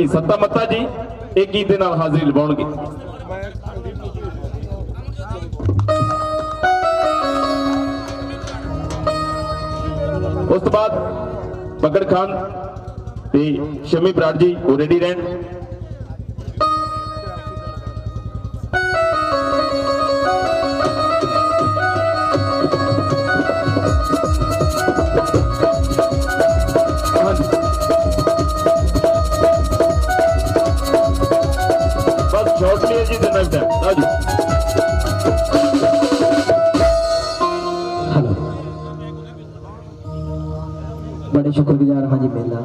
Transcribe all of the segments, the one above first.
ਜੀ, ਸੱਤਾ ਮੱਤਾ ਜੀ, ਇਹ ਗੀਤ ਦੇ ਨਾਲ ਹਾਜ਼ਰੀ ਲਵਾਉਣਗੇ। ਉਸ ਤੋਂ ਬਾਅਦ ਬੱਗੜ ਖਾਨ ਤੇ ਸ਼ਮੀ ਬਰਾੜ ਜੀ, ਉਹ ਰੈਡੀ ਰਹਿਣ। ਸ਼ੁਕਰਗੁਜ਼ਾਰ ਜੀ ਮੇਲਾ।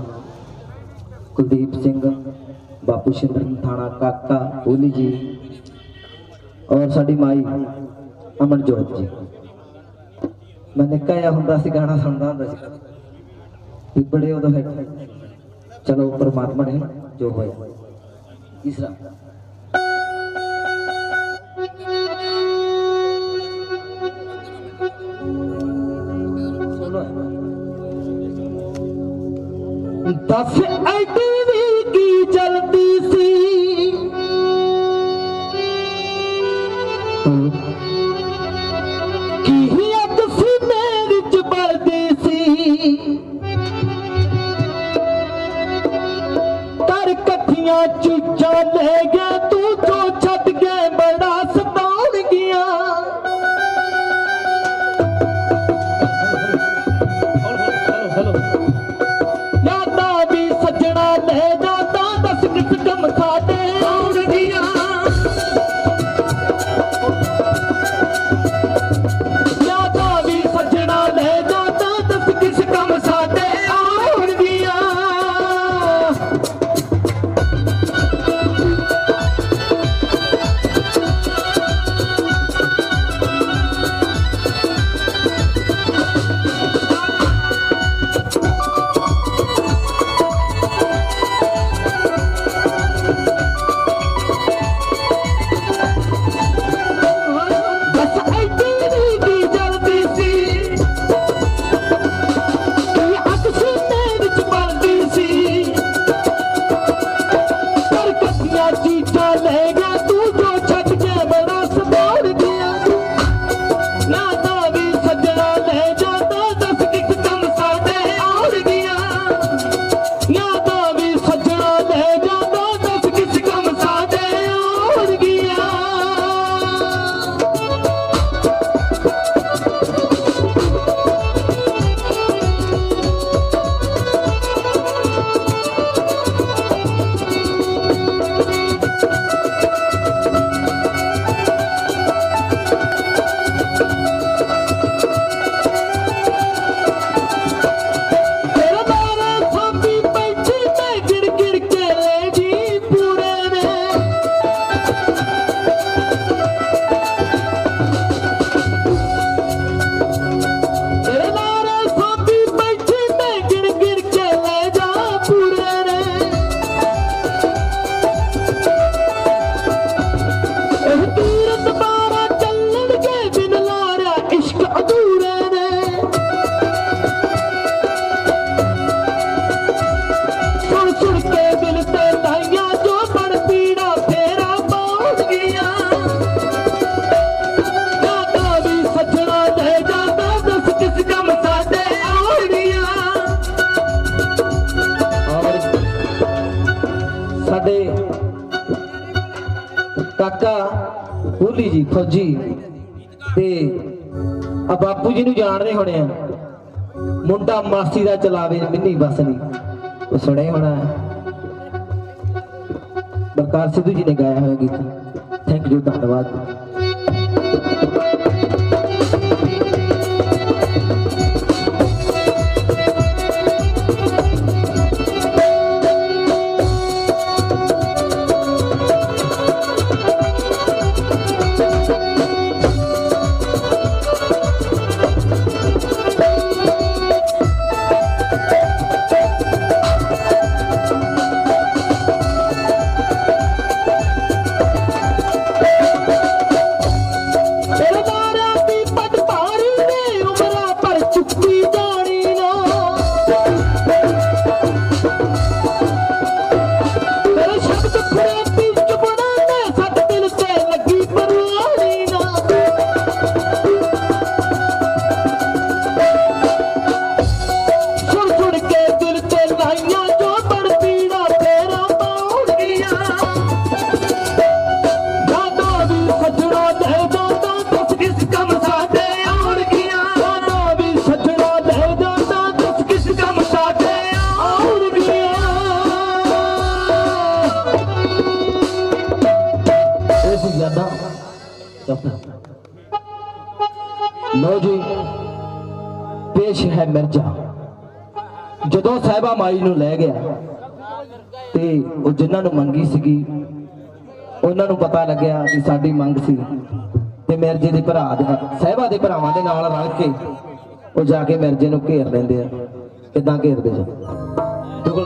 ਕੁਲਦੀਪ ਸਿੰਘ, ਬਾਪੂ ਸ਼ਿੰਦਰ ਥਾਣਾ, ਕਾਕਾ ਓਲੀ ਜੀ ਔਰ ਸਾਡੀ ਮਾਈ ਅਮਨਜੋਤ ਜੀ। ਮੈਂ ਨਿੱਕਾ ਜਿਹਾ ਹੁੰਦਾ ਸੀ, ਗਾਣਾ ਸੁਣਦਾ ਹੁੰਦਾ ਸੀ। ਵੀ ਬੜੇ ਉਦੋਂ ਹਿੱਟ ਚਲੋ, ਪਰਮਾਤਮਾ ਨੇ ਜੋ ਹੋਇਆ। ਤੀਸਰਾ चलेगा ਜੀ ਫੌਜੀ ਤੇ ਆ ਬਾਪੂ ਜੀ ਨੂੰ ਜਾਣਦੇ ਹੋਣੇ ਆ। ਮੁੰਡਾ ਮਾਸੀ ਦਾ ਚਲਾਵੇ, ਮਿੰਨੀ ਬੱਸ ਨਹੀਂ। ਉਹ ਸੁਣਿਆ ਹੋਣਾ। ਬਲਕਾਰ ਸਿੱਧੂ ਜੀ ਨੇ ਗਾਇਆ ਹੋਇਆ ਗੀਤ। ਥੈਂਕ ਯੂ ਧੰਨਵਾਦ। ਲੋ ਜੀ, ਪੇਸ਼ ਹੈ ਮਿਰਜ਼ਾ। ਜਦੋਂ ਸਹਿਬਾ ਮਾਈ ਨੂੰ ਲੈ ਗਿਆ ਤੇ ਉਹ ਜਿਨ੍ਹਾਂ ਨੂੰ ਮੰਗੀ ਸੀਗੀ, ਉਹਨਾਂ ਨੂੰ ਪਤਾ ਲੱਗਿਆ ਕਿ ਸਾਡੀ ਮੰਗ ਸੀ ਤੇ ਮਿਰਜ਼ੇ ਦੇ ਭਰਾ ਦੇ ਸਹਿਬਾ ਦੇ ਭਰਾਵਾਂ ਦੇ ਨਾਲ ਰਲ ਕੇ ਉਹ ਜਾ ਕੇ ਮਿਰਜ਼ੇ ਨੂੰ ਘੇਰ ਲੈਂਦੇ ਆ। ਕਿਦਾਂ ਘੇਰਦੇ ਜੀ? ਬਿਲਕੁਲ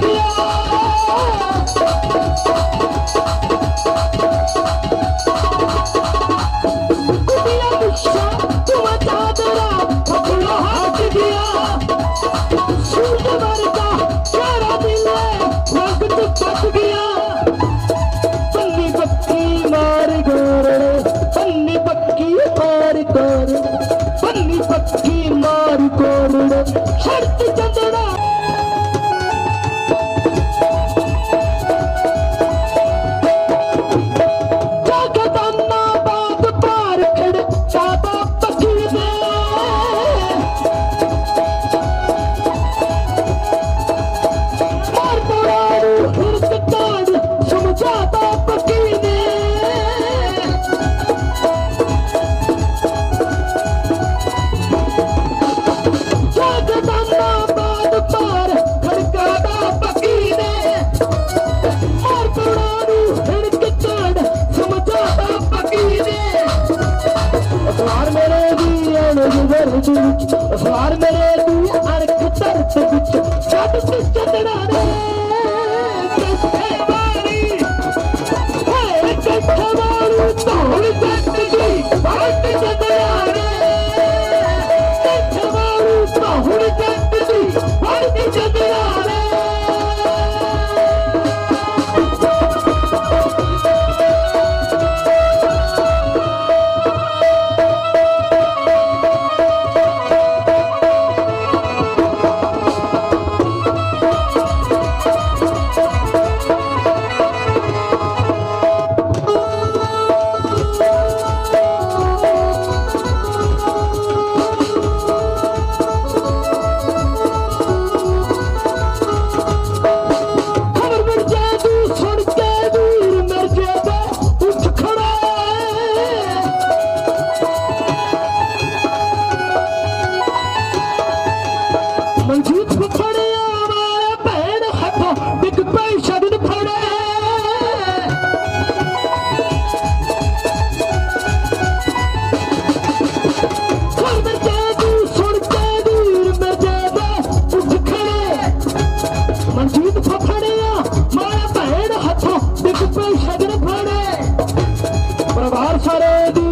Thank. ਮਨਜੀਤ ਵਿਛੜਿਆ ਵਾਲਾ ਭੈਣ ਹੱਥੋਂ ਡਿੱਗ ਮਾਰਾ ਭੈਣ ਹੱਥੋਂ ਡਿੱਗ ਪਈ ਸ਼ਬਦ ਫੜੇ ਪਰਿਵਾਰ ਸਾਰੇ